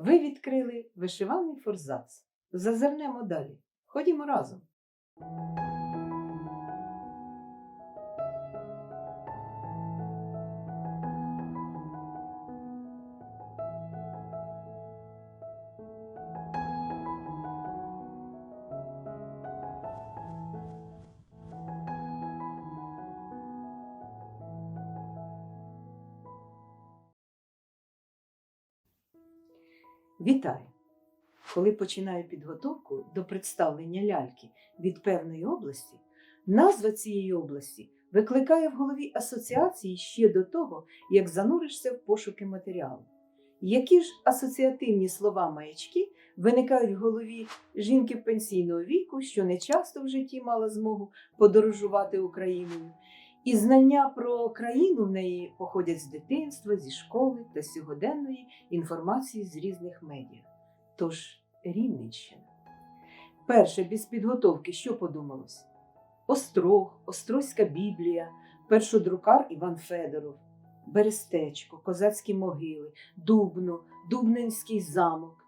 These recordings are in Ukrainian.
Ви відкрили вишиваний форзац. Зазирнемо далі. Ходімо разом. Вітаю! Коли починаю підготовку до представлення ляльки від певної області, назва цієї області викликає в голові асоціації ще до того, як зануришся в пошуки матеріалу. Які ж асоціативні слова маячки виникають в голові жінки пенсійного віку, що не часто в житті мала змогу подорожувати Україною, і знання про країну в неї походять з дитинства, зі школи та сьогоденної інформації з різних медіа. Тож Рівненщина. Перше без підготовки, що подумалось? Острог, Острозька Біблія, першодрукар Іван Федоров, Берестечко, Козацькі могили, Дубно, Дубненський замок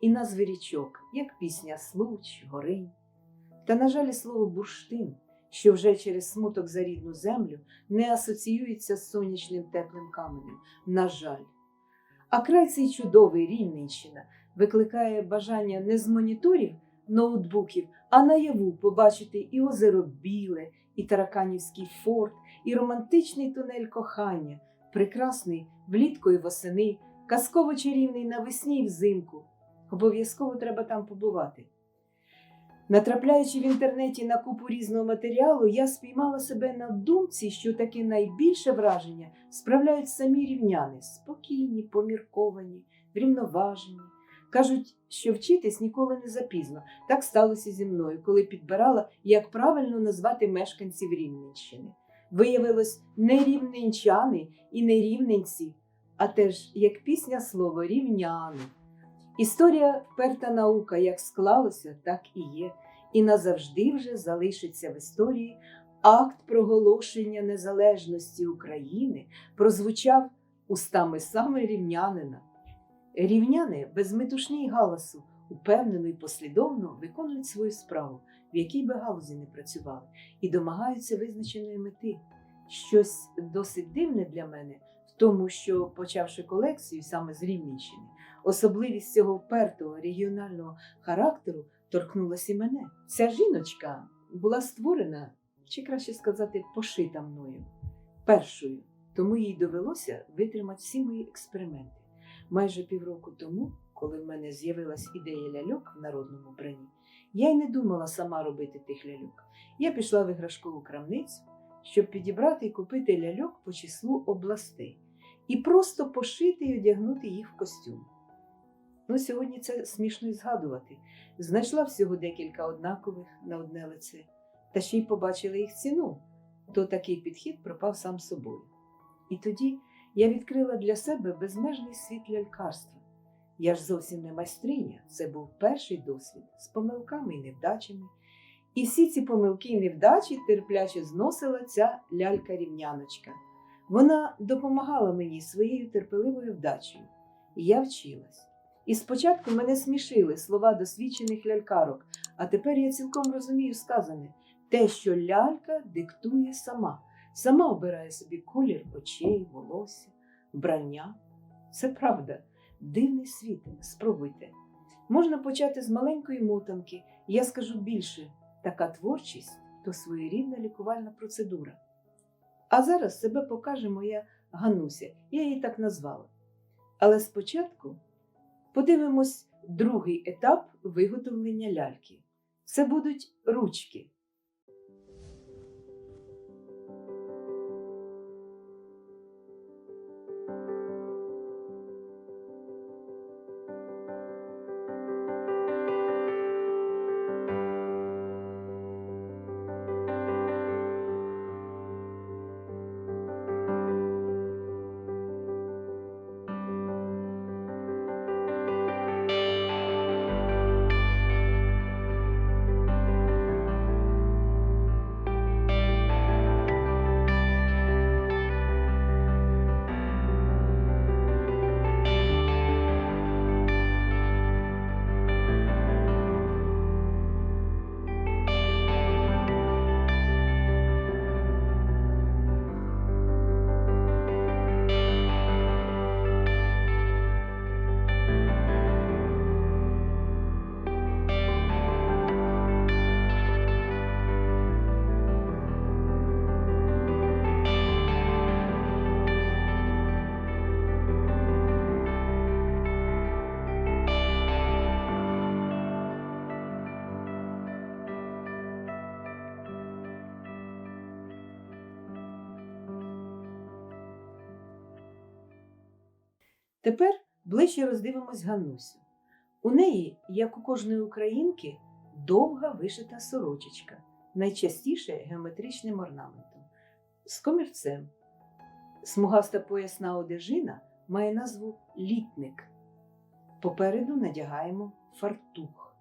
і назви річок, як пісня Случ, Горинь. Та, на жаль, слово бурштин, що вже через смуток за рідну землю не асоціюється з сонячним теплим каменем. На жаль. А край цей чудовий Рівненщина викликає бажання не з моніторів ноутбуків, а наяву побачити і озеро Біле, і Тараканівський форт, і романтичний тунель кохання, прекрасний влітку і восени, казково чарівний навесні і взимку. Обов'язково треба там побувати. Натрапляючи в інтернеті на купу різного матеріалу, я спіймала себе на думці, що таке найбільше враження справляють самі рівняни, спокійні, помірковані, врівноважені. Кажуть, що вчитись ніколи не запізно. Так сталося зі мною, коли підбирала, як правильно назвати мешканців Рівненщини. Виявилось не рівненчани і не рівненці, а теж як пісня слово рівняни. Історія вперта наука, як склалося, так і є, і назавжди вже залишиться в історії акт проголошення незалежності України прозвучав устами саме рівнянина. Рівняни без метушні й галасу упевнено і послідовно виконують свою справу, в якій би галузі не працювали, і домагаються визначеної мети. Щось досить дивне для мене тому, що, почавши колекцію саме з Рівненщини, особливість цього впертого регіонального характеру торкнулася і мене. Ця жіночка була створена, чи краще сказати, пошита мною першою, тому їй довелося витримати всі мої експерименти. Майже півроку тому, коли в мене з'явилась ідея ляльок в народному бранні, я й не думала сама робити тих ляльок. Я пішла в іграшкову крамницю, щоб підібрати і купити ляльок по числу областей і просто пошити і одягнути їх в костюм. Ну, сьогодні це смішно й згадувати. Знайшла всього декілька однакових на одне лице, та ще й побачила їх ціну, то такий підхід пропав сам собою. І тоді я відкрила для себе безмежний світ лялькарства. Я ж зовсім не майстриня, це був перший досвід з помилками і невдачами. І всі ці помилки і невдачі терпляче зносила ця лялька-рівняночка. Вона допомагала мені своєю терпеливою вдачею, і я вчилась. І спочатку мене смішили слова досвідчених лялькарок, а тепер я цілком розумію сказане те, що лялька диктує сама, сама обирає собі колір очей, волосся, вбрання. Це правда, дивний світ, спробуйте. Можна почати з маленької мотанки, я скажу більше, така творчість то своєрідна лікувальна процедура. А зараз себе покаже моя Гануся, я її так назвала. Але спочатку подивимось другий етап виготовлення ляльки. Це будуть ручки. Тепер ближче роздивимось Ганнусю. У неї, як у кожної українки, довга вишита сорочечка, найчастіше геометричним орнаментом, з комірцем. Смугаста поясна одежина має назву літник. Попереду надягаємо фартух.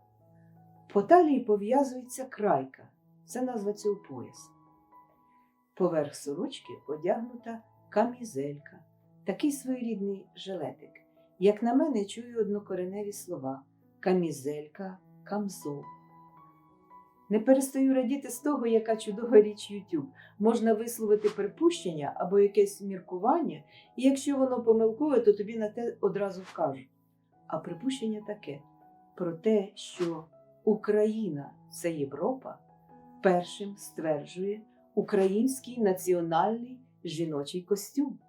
По талії пов'язується крайка, це назва цього пояса. Поверх сорочки одягнута камізелька, такий своєрідний жилетик. Як на мене, чую однокореневі слова камізелька, камзол. Не перестаю радіти з того, яка чудова річ YouTube. Можна висловити припущення або якесь міркування, і якщо воно помилкове, то тобі на те одразу вкажуть. А припущення таке про те, що Україна це Європа, першим стверджує український національний жіночий костюм.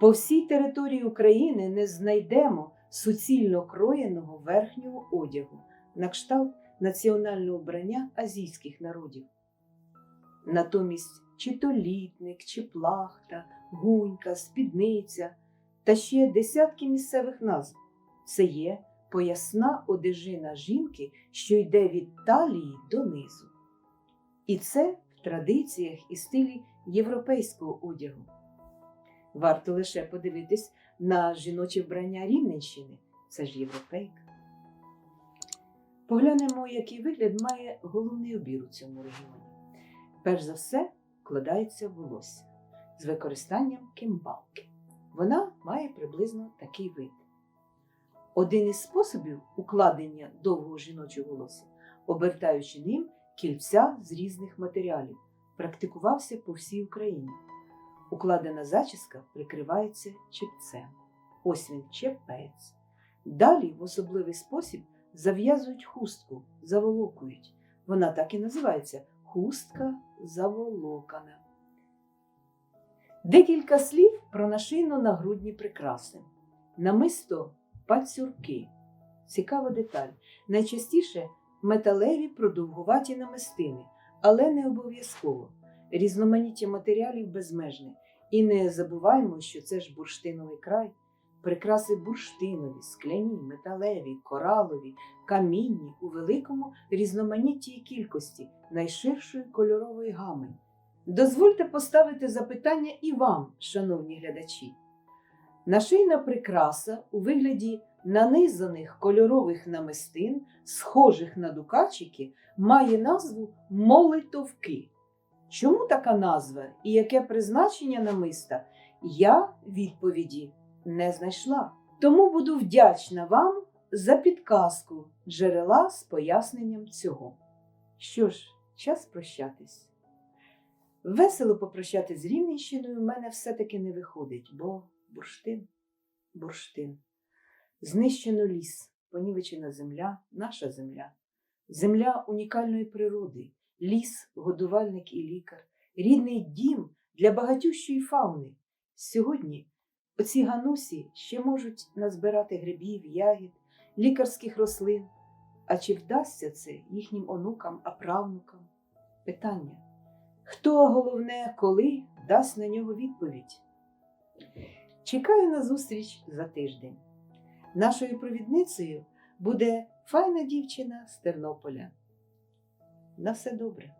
По всій території України не знайдемо суцільно кроєного верхнього одягу на кшталт національного вбрання азійських народів. Натомість чи то літник, чи плахта, гунька, спідниця та ще десятки місцевих назв це є поясна одежина жінки, що йде від талії донизу. І це в традиціях і стилі європейського одягу. Варто лише подивитись на жіноче вбрання Рівненщини, це ж європейка. Поглянемо, який вигляд має головний обір у цьому регіоні. Перш за все, вкладається волосся з використанням кимбалки. Вона має приблизно такий вид. Один із способів укладення довгого жіночого волосся, обертаючи ним кільця з різних матеріалів, практикувався по всій Україні. Укладена зачіска прикривається чепцем. Ось він чепець. Далі в особливий спосіб зав'язують хустку, заволокують. Вона так і називається хустка заволокана. Декілька слів про нашийно-нагрудні прикраси. Намисто пацюрки. Цікава деталь. Найчастіше металеві продовгуваті намистини, але не обов'язково. Різноманіття матеріалів безмежне. І не забуваємо, що це ж бурштиновий край. Прикраси бурштинові, скляні, металеві, коралові, камінні у великому різноманітті кількості найширшої кольорової гами. Дозвольте поставити запитання і вам, шановні глядачі. Нашийна прикраса у вигляді нанизаних кольорових намистин, схожих на дукачики, має назву молитовки. Чому така назва і яке призначення намиста? Я відповіді не знайшла. Тому буду вдячна вам за підказку джерела з поясненням цього. Що ж, час прощатись. Весело попрощатись з Рівненщиною в мене все-таки не виходить, бо бурштин, бурштин. Знищено ліс, понівечена земля, наша земля, земля унікальної природи, ліс, годувальник і лікар, рідний дім для багатющої фауни. Сьогодні оці ганусі ще можуть назбирати грибів, ягід, лікарських рослин. А чи вдасться це їхнім онукам, а правнукам? Питання. Хто, головне, коли дасть на нього відповідь? Чекаю на зустріч за тиждень. Нашою провідницею буде файна дівчина з Тернополя. На все добре.